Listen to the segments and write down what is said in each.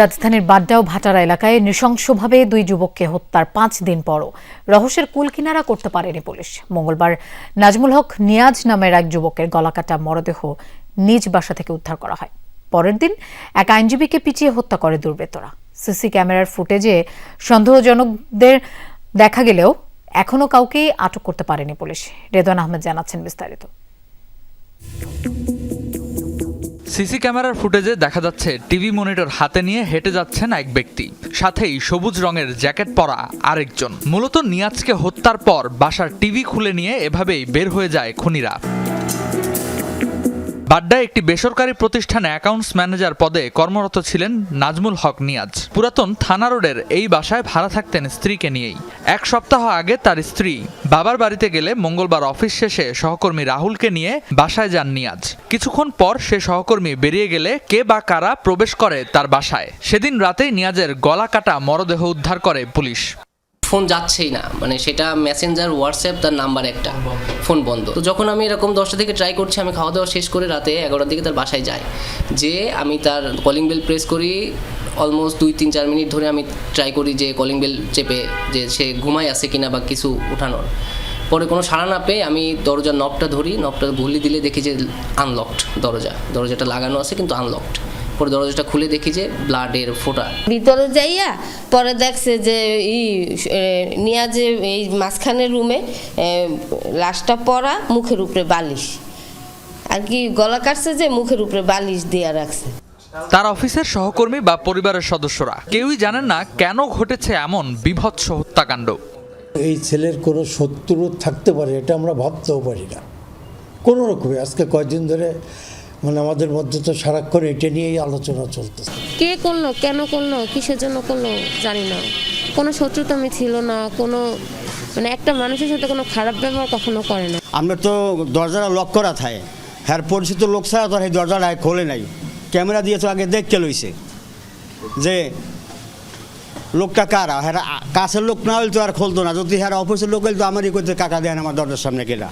রাজধানীর বাড্ডা ও ভাটারা এলাকায় নৃশংসভাবে দুই যুবককে হত্যার পাঁচ দিন পরও রহস্যের কুলকিনারা করতে পারেনি পুলিশ। মঙ্গলবার নাজমুল হক নিয়াজ নামের এক যুবকের গলাকাটা মরদেহ নিজ বাসা থেকে উদ্ধার করা হয়। পরের দিন এক আইনজীবীকে পিছিয়ে হত্যা করে দুর্বৃত্তরা। সিসি ক্যামেরার ফুটেজে সন্দেহজনকদের দেখা গেলেও এখনও কাউকেই আটক করতে পারেনি পুলিশ। রেদওয়ান আহমেদ জানাচ্ছেন বিস্তারিত। সিসি ক্যামেরার ফুটেজে দেখা যাচ্ছে টিভি মনিটর হাতে নিয়ে হেঁটে যাচ্ছেন এক ব্যক্তি। সাথেই সবুজ রঙের জ্যাকেট পরা আরেকজন। মূলত নিয়াজকে হত্যার পর বাসার টিভি খুলে নিয়ে এভাবেই বের হয়ে যায় খুনিরা। বাড্ডায় একটি বেসরকারি প্রতিষ্ঠানে অ্যাকাউন্টস ম্যানেজার পদে কর্মরত ছিলেন নাজমুল হক নিয়াজ। পুরাতন থানা রোডের এই বাসায় ভাড়া থাকতেন স্ত্রীকে নিয়েই। এক সপ্তাহ আগে তার স্ত্রী বাবার বাড়িতে গেলে মঙ্গলবার অফিস শেষে সহকর্মী রাহুলকে নিয়ে বাসায় যান নিয়াজ। কিছুক্ষণ পর সে সহকর্মী বেরিয়ে গেলে কে বা কারা প্রবেশ করে তার বাসায়। সেদিন রাতেই নিয়াজের গলা কাটা মরদেহ উদ্ধার করে পুলিশ। ফোন যাচ্ছেই না। মানে সেটা মেসেঞ্জার হোয়াটসঅ্যাপ তার নাম্বার একটা। ফোন বন্ধ। তো যখন আমি এরকম দশটা থেকে ট্রাই করছি, আমি খাওয়া দাওয়া শেষ করে রাতে এগারোটার দিকে তার বাসায় যাই। যে আমি তার কলিং বেল প্রেস করি অলমোস্ট দুই, তিন, চার মিনিট ধরে আমি ট্রাই করি যে কলিং বেল চেপে যে সে ঘুমায় আছে কিনা বা কিছু উঠানোর। পরে কোনো সাড়া না পেয়ে আমি দরজার নবটা ধরি নবটা ঘুলি দিলে দেখি যে আনলকড দরজা। দরজাটা লাগানো আছে কিন্তু আনলকড পরে দরজাটা খুলে দেখি যে ব্লাডের ফোঁটা। ভিতরে যাইয়া পরে দেখছে যে ই নিয়া যে এই মাঝখানের রুমে লাশটা পরা মুখের উপরে বালিশ। আর কি গলা কাটছে যে মুখের উপরে বালিশ দিয়া রাখছে। তার অফিসের সহকর্মী বা পরিবারের সদস্যরা কেউই জানেন না কেন ঘটেছে এমন বিভৎস হত্যাকাণ্ড। এই ছেলের কোনো শত্রু থাকতে পারে এটা আমরা ভাবতেও পারি না। কোনো রকমে আজকে কয়দিন ধরে মানে আমাদের মধ্যে তো সারাক্ষণ এটা নিয়েই আলোচনা চলতেছে। কে করল কেন করল কিসের জন্য করল জানি না। কোনো শত্রুতা আমি ছিল না কোনো মানে একটা মানুষের সাথে কোনো খারাপ ব্যবহার কখনো করে না। আমরা তো দরজাটা লক করা থাকে। হ্যাঁ পরিচিত লোক ছাড়া তো আর এই দরজাটা খোলে নাই। ক্যামেরা দিয়ে তো আগে দেখতে লইছে। যে লোকটা কারা? হ্যাঁ কাছের লোক না হলে তো আর খুলতো না। যদি হ্যাঁ অফিসের লোক হলে তো আমারই করতে কাকা দেন আমার দরজার সামনে কেনা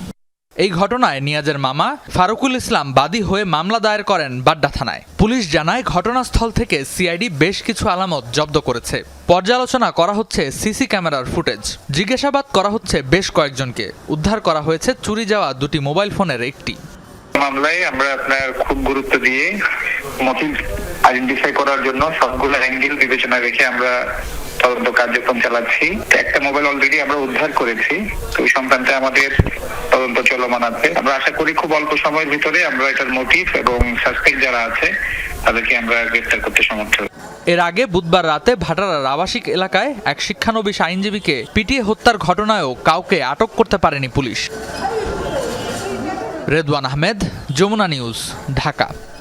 এই ঘটনায় নিয়াজের মামা ফারুকুল ইসলাম বাদী হয়ে মামলা দায়ের করেন বাড্ডা থানায় পুলিশ জানায় ঘটনাস্থল থেকে সিআইডি বেশ কিছু আলামত জব্দ করেছে। পর্যালোচনা করা হচ্ছে সিসি ক্যামেরার ফুটেজ। জিজ্ঞাসাবাদ করা হচ্ছে বেশ কয়েকজনকে। উদ্ধার করা হয়েছে চুরি যাওয়া দুটি মোবাইল ফোনের একটি। মামলায় আমরা আপনার খুব গুরুত্ব দিয়ে মোটিভ আইডেন্টিফাই করার জন্য সবগুলো অ্যাঙ্গেল বিবেচনা রেখে আমরা তদন্ত কার্যক্রম চালাচ্ছি। একটা মোবাইল অলরেডি আমরা উদ্ধার করেছি। তো ওই সংক্রান্তে আমাদের তদন্ত চলমান আছে। আমরা আশা করি খুব অল্প সময়ের ভিতরে আমরা এটার মোটিভ এবং সাসপেক্ট যারা আছে, তাদেরকে আমরা গ্রেফতার করতে সমর্থ। এর আগে বুধবার রাতে ভাটারার আবাসিক এলাকায় এক শিক্ষানবিশ আইনজীবীকে পিটিয়ে হত্যার ঘটনায়ও কাউকে আটক করতে পারেনি পুলিশ। রেদওয়ান আহমেদ, যমুনা নিউজ, ঢাকা।